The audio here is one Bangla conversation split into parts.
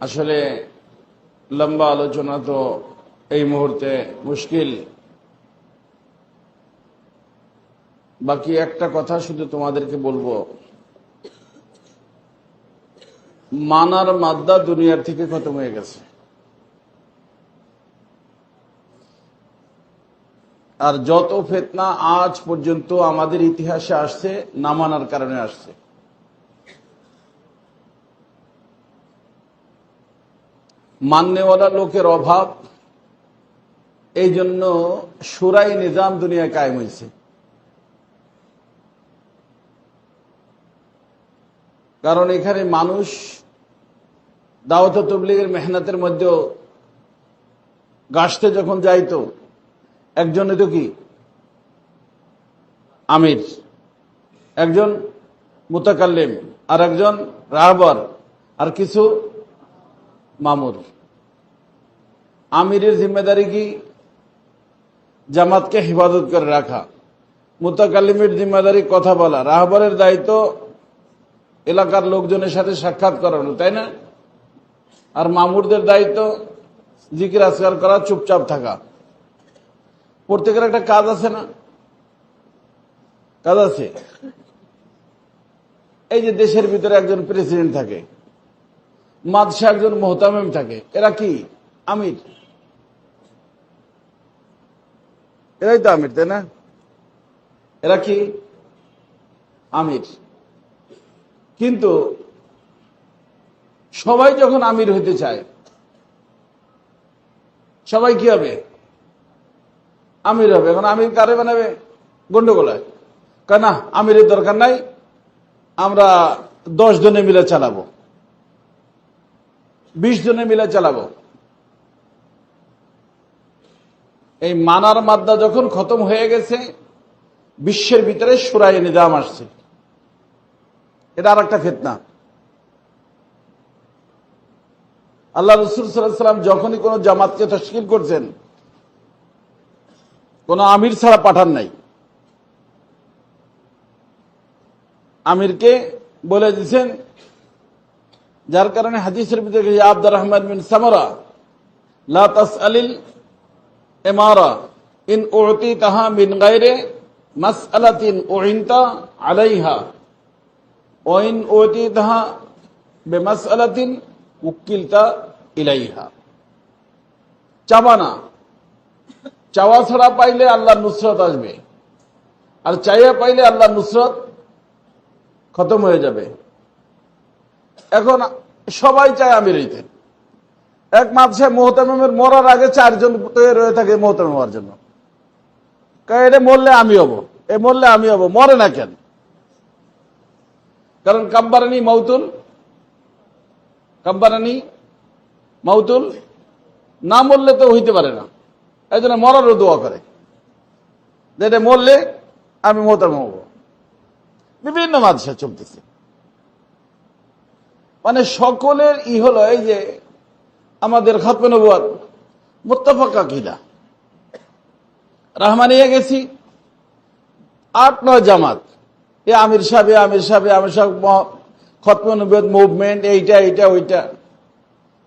আসলে লম্বা আলোচনা তো এই মুহূর্তে মুশকিল। বাকি একটা কথা শুধু তোমাদেরকে বলব। মানার মাদ্দা দুনিয়ার থেকে খতম হয়ে গেছে। আর যত ফেতনা আজ পর্যন্ত আমাদের ইতিহাসে আসছে, না মানার কারণে আসছে। মান্যওয়ালা লোকের অভাব, এই জন্য সুরাই নিজাম দুনিয়ায় কায়েম হয়েছে। কারণ এখানে মানুষ দাওয়াত তবলিগের মেহনতের মধ্যেও গাছতে যখন যাইতো, একজন তো কি? আমির, একজন মুতাকাল্লিম আর একজন রাহবর, আর কিছু মামুর। আমিরের জিম্মেদারি কি? জামাতকে হেফাজত করে রাখা। মুতাকাল্লিমের জিম্মেদারি কথা বলা। রাহবরের দায়িত্ব এলাকার লোকজনের সাথে সাক্ষাৎ করানো, তাই না? আর মামুরদের দায়িত্ব জিকির আজকার করা, চুপচাপ থাকা। প্রত্যেকের একটা কাজ আছে না? কাজ আছে। এই যে দেশের ভিতরে একজন প্রেসিডেন্ট থাকে মাদশাহ একজন মোহতামিম থাকে। এরা কি? আমির। এরাই তো আমির, তাই না? এরা কি? আমির। কিন্তু সবাই যখন আমির হইতে চায়, সবাই কি হবে? আমির হবে। এখন আমির কারে বানাবে? গন্ডগোল গন্ডগোলায় কেন আমিরের দরকার নাই, আমরা দশ জনে মিলে চালাবো। বিশ জনে মিলে চালাবো। এই মানার মাদ্দা যখন খতম হয়ে গেছে, বিশ্বের ভিতরে সুরাই নিজাম আসছে। এটা আর একটা ফেতনা। আল্লাহ রসুল সাল্লাম যখনই কোন জামাতকে তশকিল করছেন, কোন আমির ছাড়া পাঠান নাই। আমিরকে বলে দিচ্ছেন যার কারণে হাদিসের ভিতরে আব্দুর রহমান বিন সামরা, লা তাসআলিল ইমারা, ইন উতি তাহা মিন গায়রে মাসআলাতিন উইনতা আলাইহা। ওয়াইন উতি তাহা বেমাসআলাতিন উকিলতা ইলাইহা। চাবানা। চাওয়া ছাড়া পাইলে আল্লাহ নুসরত আসবে। আর চাইয়া পাইলে আল্লাহ নুসরত খতম হয়ে যাবে। এখন সবাই চায় আমির হইতে। এক মাসে মোহতামের মরার আগে চারজন তৈরি হয়ে থাকে মোহতাম হওয়ার জন্য। এটা মরলে আমি হব। এ মরলে আমি হব। মরে না কেন? কারণ কাম্বারানি মাউতুল কাম্বারানি মাউতুল না মরলে তো হইতে পারে না। এই জন্য মরারও দোয়া করে। যেটা মরলে আমি মোহতাম হব। বিভিন্ন মাদশা চলতেছে। মানে সকলের ই হলো এই যে আমাদের খতমে নবুয়াত, মোত্তাফাকা কিলা রাহমানিয়া গেছি, আট, নয় জামাত। এ আমির সাহেব আমির সাহেব আমির সাহেব খতমে নবুয়াত মুভমেন্ট, এইটা এইটা, ওইটা।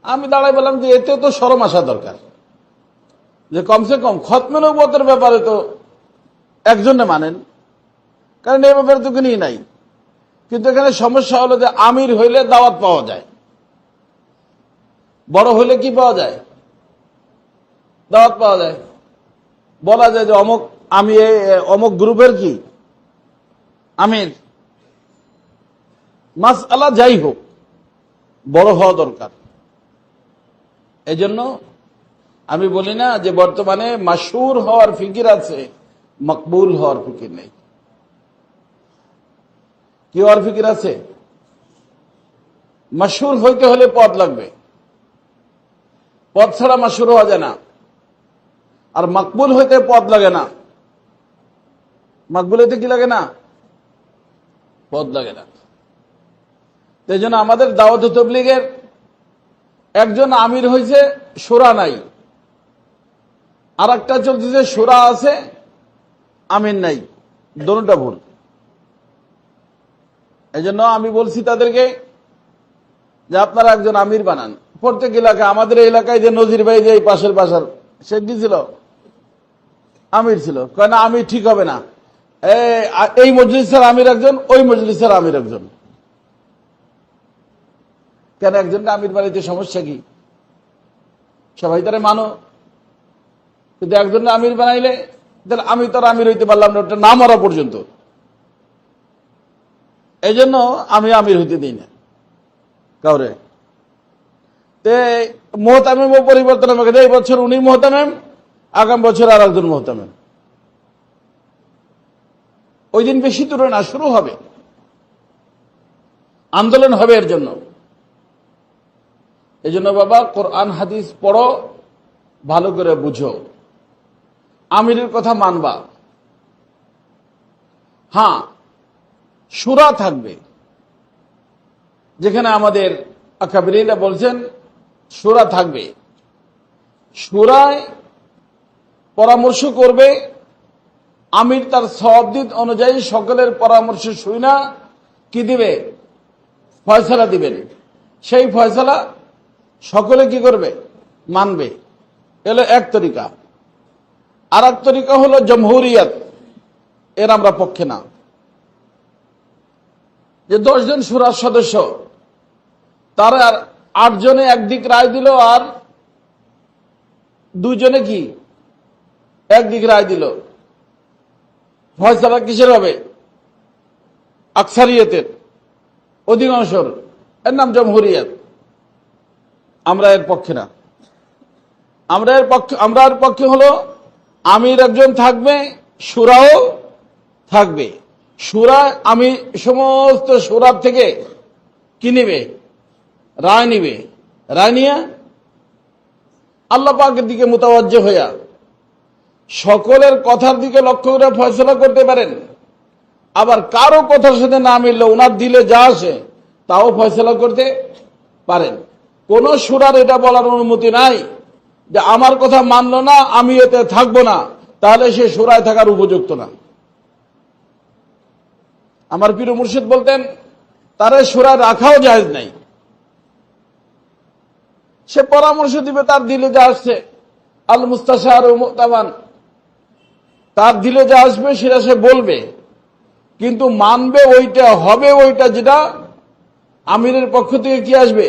আমি দাঁড়াই বললাম যে এতেও তো সরম আসা দরকার। যে কমসে কম খতমে নবুয়াতের ব্যাপারে তো একজনে মানেন। কারণ এই ব্যাপারে তো কোনই নাই। কিন্তু এখানে সমস্যা হলো যে আমির হইলে দাওয়াত পাওয়া যায়। বড় হইলে কি পাওয়া যায়? দাওয়াত পাওয়া যায়। বলা যায় যে অমুক আমি অমুক গ্রুপের কি? আমির। মাস আলা যাই হোক, বড় হওয়া দরকার। এজন্য আমি বলি না যে বর্তমানে মাসুর হওয়ার ফিকির আছে, মকবুল হওয়ার ফিকির নেই। কি আর ফিকির আছে? মাসুর হইতে হলে পদ লাগবে। পদ ছাড়া মাসুর হওয়া যায় না। আর মকবুল হইতে পদ লাগে না। মকবুল হইতে কি লাগে না? পদ লাগে না। এই জন্য আমাদের দাওয়াত তবলিগের একজন আমির হয়েছে সুরা নাই। আর একটা চলতেছে, সুরা আছে, আমির নাই। দোনোটা ভুল। এই জন্য আমি বলছি তাদেরকে যে আপনারা একজন আমির বানান। প্রত্যেক এলাকা আমাদের এলাকায় যে নজির ভাই যে পাশের বাসার সে কি ছিল? আমির ছিল। কয় না, আমির ঠিক হবে না। এই মজলিসের আমির একজন, ওই মজলিসের আমির একজন। কেন একজনকে আমির বানাইতে সমস্যা কি? সবাই তারা মানো। কিন্তু একজনকে আমির বানাইলে আমি তো আমির হইতে পারলাম না ওটা না মরা পর্যন্ত। এই জন্য আমি আমির হইতে দিই না। কাউরে? তে মোহতামেম পরিবর্তন আমাকে এই বছর উনি মোহতামেম, আগাম বছর আর একজন মোহতামেম। ওই দিন বেশি দূরে না, শুরু হবে। আন্দোলন হবে এর জন্য। এই জন্য বাবা, কোরআন, হাদিস পড়ো, ভালো করে বুঝো। আমিরের কথা মানবা। হ্যাঁ সুরা থাকবে। যেখানে আমাদের আকাবিরা বলছেন, সুরা থাকবে। সুরায় পরামর্শ করবে, আমির তার সবদিন অনুযায়ী সকলের পরামর্শ শুই না, কি দিবে? ফয়সালা দিবেন। সেই ফয়সালা সকলে কি করবে? মানবে। এলো এক তরিকা। আর এক তরিকা হলো জমহুরিয়াত। এর আমরা পক্ষে না। যে দশজন সুরার সদস্য, তারা আটজনে একদিক রায় দিল আর দুজনে কি একদিক রায় দিল। ফয়সালা কিসের হবে? আকসারিয়তের অধিকাংশর। এর নাম জমহুরিয়াত। আমরা এর পক্ষে না। আমরা এর পক্ষে, আমরা এর পক্ষে হলো আমির একজন থাকবে, সুরাও থাকবে। সুরা, আমি সমস্ত সুরার থেকে কি নিবে? রায় নিবে। রায় নিয়ে আল্লাহ পাকের দিকে মোতাবজ্জ হইয়া সকলের কথার দিকে লক্ষ্য করে ফয়সলা করতে পারেন। আবার কারও কথার সাথে না মিললে ওনার দিলে যা আসে, তাও ফয়সলা করতে পারেন। কোন সুরার এটা বলার অনুমতি নাই যে আমার কথা মানলো না, আমি এতে থাকব না। তাহলে সে সুরায় থাকার উপযুক্ত না। আমার পীর মুর্শিদ বলতেন, তারে সুরায় রাখাও জায়েজ নাই। সে পরামর্শ দিবে, তার দিলে যা আসছে। আল মুস্তাশার ও মুতামান, তার দিলে যা আসবে, সেটা সে বলবে। কিন্তু মানবে ওইটা, হবে ওইটা যেটা আমিরের পক্ষ থেকে কি আসবে?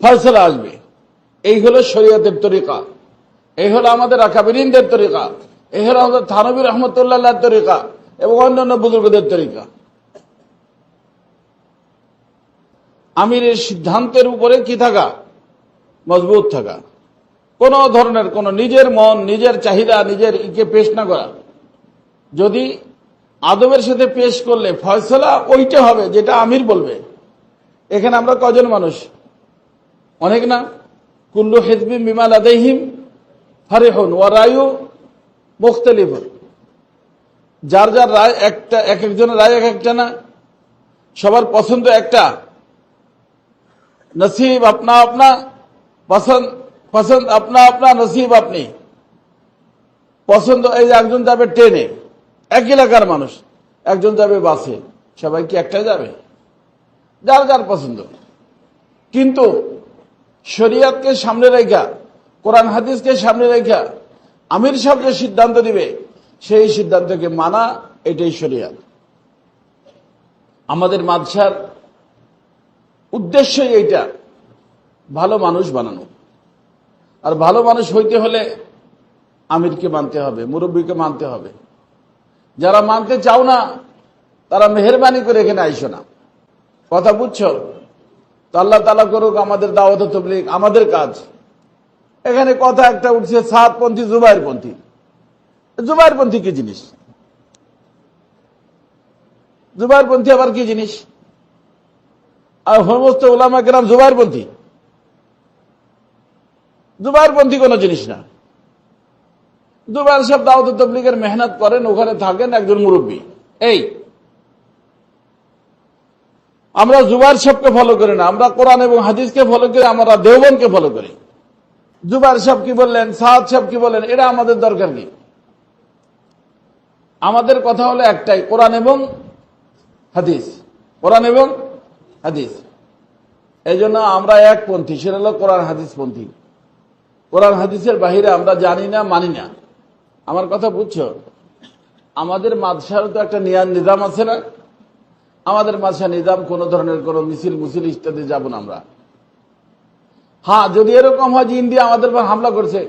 ফয়সলা আসবে। এই হলো শরীয়তের তরিকা। এই হলো আমাদের আকাবিরিনদের তরিকা। এই হলো আমাদের থানবী রহমতুল্লাহ তরিকা। এবং অন্যান্য বুজুর্গদের তরিকা। আমিরের সিদ্ধান্তের উপরে কি থাকা? মজবুত থাকা। কোন ধরনের, কোন নিজের মন, নিজের চাহিদা, নিজের ইকে পেশ না করা। যদি আদবের সাথে পেশ করলে ফয়সলা ওইটা হবে যেটা আমির বলবে। এখানে আমরা কজন মানুষ? অনেক না? কুল্লু হেজবিম বিমাল আদেহিম ফারেহন ও রায়ু মুখতলিফ যার যার রায় একটা, এক একজনের রায় এক একটা না? সবার পছন্দ একটা। নসিব আপনা আপনা, পছন্দ পছন্দ আপনা আপনা, নসিব আপনি। পছন্দ এই যে একজন যাবে ট্রেনে, এক এলাকার মানুষ, একজন যাবে বাসে, সবাই কি একটা যাবে? যার যার পছন্দ। কিন্তু শরিয়াতকে সামনে রেখা, কোরআন হাদিসকে সামনে রেখা, আমির সাহেব যে সিদ্ধান্ত দিবে সেই সিদ্ধান্তকে মানা, এটাই শরিয়াত। আমাদের মাদশার উদ্দেশ্যই এইটা, ভালো মানুষ বানানো। আর ভালো মানুষ হইতে হলে আমিরকে মানতে হবে, মুরব্বীকে মানতে হবে। যারা মানতে চাও না, তারা মেহরবানি করে এখানে আইসো না। কথা বুঝছ? তো আল্লাহ তালা করুক, আমাদের দাওয়াত তবলিগ, আমাদের কাজ। এখানে কথা একটা উঠছে সাতপন্থী জুবাইরপন্থী জুবাইরপন্থী কি জিনিস? জুবাইরপন্থী আবার কি জিনিস? আর সমস্ত ওলামা কেরাম জুবাইরপন্থী। জুবাইরপন্থী কোনো জিনিস না। জুবাইর সাহেব দাওয়াত তবলিগের মেহনত করেন, ওখানে থাকেন একজন মুরব্বী। এই, আমরা জুবাইর সাহেবকে ফলো করি না, আমরা কোরআন এবং হাদিসকে ফলো করি, আমরা দেওবনকে ফলো করি। জুবাইর সাহেব কি বললেন সাহাদ সাহেব কি বললেন, এটা আমাদের দরকার নেই আমাদের কথা হলো একটাই, কোরআন এবং হাদিস। কোরআন এবং হাদিস। এই জন্য আমরা এক পন্থী সেটা হলো কোরআন হাদিস পন্থী কোরআন হাদিসের বাহিরে আমরা জানি না, মানি না। আমার কথা বুঝছ? আমাদের মাদশার তো একটা নিয়ান নিজাম আছে না? আমাদের মাদশা নিজাম কোন ধরনের কোন মিছিল মুছিল ইত্যাদি যাব না আমরা। হ্যাঁ যদি এরকম হয় যে ইন্ডিয়া আমাদের হামলা করছে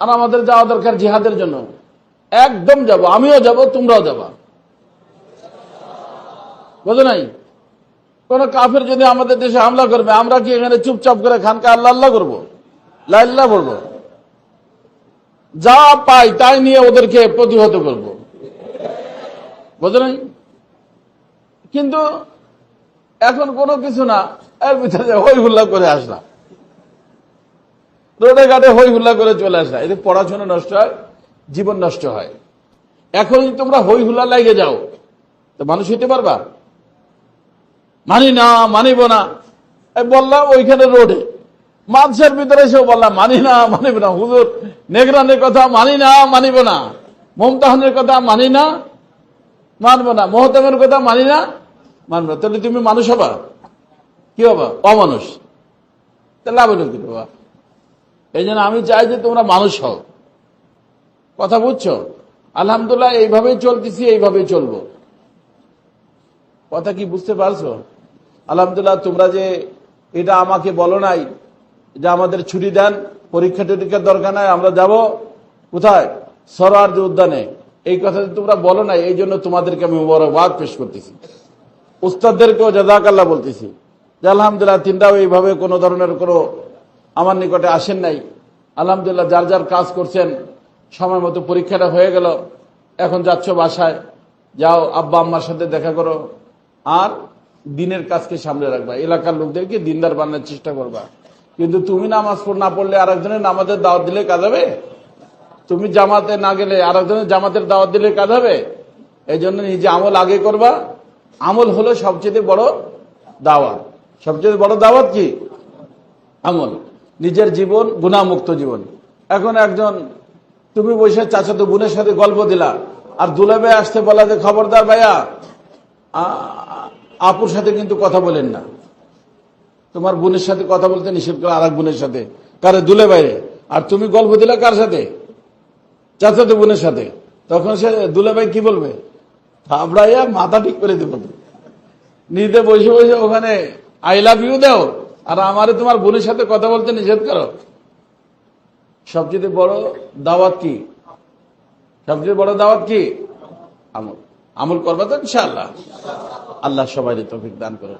আর আমাদের যাওয়া দরকার জিহাদের জন্য। একদম যাব, আমিও যাব, তোমরাও যাবা। বোঝো নাই? কোন কাফের যদি আমাদের দেশে হামলা করবে, আমরা কি এখানে চুপচাপ করে খানকা আল্লাহ আল্লাহ করব? লাল্লাহ করব যা পাই তাই নিয়ে ওদেরকে প্রতিহত করব। বোঝো নাই? কিন্তু এখন কোনো কিছু না, এর ভিতরে হই হুল্লা করে আসলাম। রোডে ঘাটে হই হুল্লা করে চলে আসলাম এতে পড়াশোনা নষ্ট হয়, জীবন নষ্ট হয়। এখন যদি তোমরা হই হুল্লা লাগে যাও, তো মানুষ হইতে পারবা? মানি না, মানিব না। বললাম ওইখানে রোডে। মাঝের ভিতরে এসেও বললাম, মানি না, মানিব না। হুজুর, নেগরানের কথা মানি না, মানিব না। মমতাহনের কথা মানি না, মানব না। মহতামের কথা মানি না, মানবো না। তাহলে তুমি মানুষ হবা? কি হবা? অমানুষ। তাহলে আবেদন কি? বাবা এই জন্য আমি চাই যে তোমরা মানুষ হও। কথা বুঝছ? আলহামদুল্লাহ এইভাবেই চলতেছি, এইভাবেই চলবো। কথা কি বুঝতে পারছ? আলহামদুল্লাহ তোমরা যে এটা আমাকে বলো নাই যে আমাদের ছুটি দেন, পরীক্ষা টরীক্ষার দরকার নাই, আমরা যাব কোথায়? সরার যে উদ্যানে। এই কথা তোমরা বলো নাই, এই জন্য তোমাদেরকে আমি মোবারকবাদ পেশ করতেছি। উস্তাদদেরকেও জাজাকাল্লাহ বলতেছি যে, আলহামদুলিল্লাহ, তিনটাও এইভাবে কোনো ধরনের কোনো আমার নিকটে আসেন নাই। আলহামদুলিল্লাহ, যার যার কাজ করছেন, সময় মতো পরীক্ষাটা হয়ে গেল। এখন যাচ্ছ বাসায়। যাও, আব্বা আম্মার সাথে দেখা করো। আর দিনের কাজকে সামনে রাখবা। এলাকার লোকদেরকে দিনদার বানানোর চেষ্টা করবা। কিন্তু তুমি নামাজ না পড়লে আরেকজনের নামাজের দাওয়াত দিলে কাজ হবে? তুমি জামাতে না গেলে আরেকজনের জামাতের দাওয়াত দিলে কাজ হবে? এই জন্য নিজে আমল আগে করবা। আমল হলো সবচেয়ে বড় দাওয়াত। সবচেয়ে বড় দাওয়াত কি? আমল। নিজের জীবন, গুণামুক্ত জীবন। এখন একজন, তুমি বসে চাচাতো বোনের সাথে গল্প দিলা, আর দুলাবে আসতে বলা যে, খবরদার ভাইয়া আপুর সাথে কিন্তু কথা বলেন না। তোমার বোনের সাথে কথা বলতে নিষেধ করে আর বোনের সাথে। কারে দুলে বাইরে আর তুমি গল্প দিলা কার সাথে? চাচাতো বোনের সাথে। তখন সে দুলে ভাই কি বলবে? থাবড়াইয়া মাথা ঠিক করে দেবো। নিজে বসে বসে ওখানে আই লাভ ইউ দাও। আর আমারে তোমার বোনের সাথে কথা বলতে নিষেধ করো। সবচেয়ে বড় দাওয়াত কি? সবচেয়ে বড় দাওয়াত কি? আমল। আমল করবা তো ইনশাআল্লাহ। আল্লাহ সবাই তৌফিক দান করো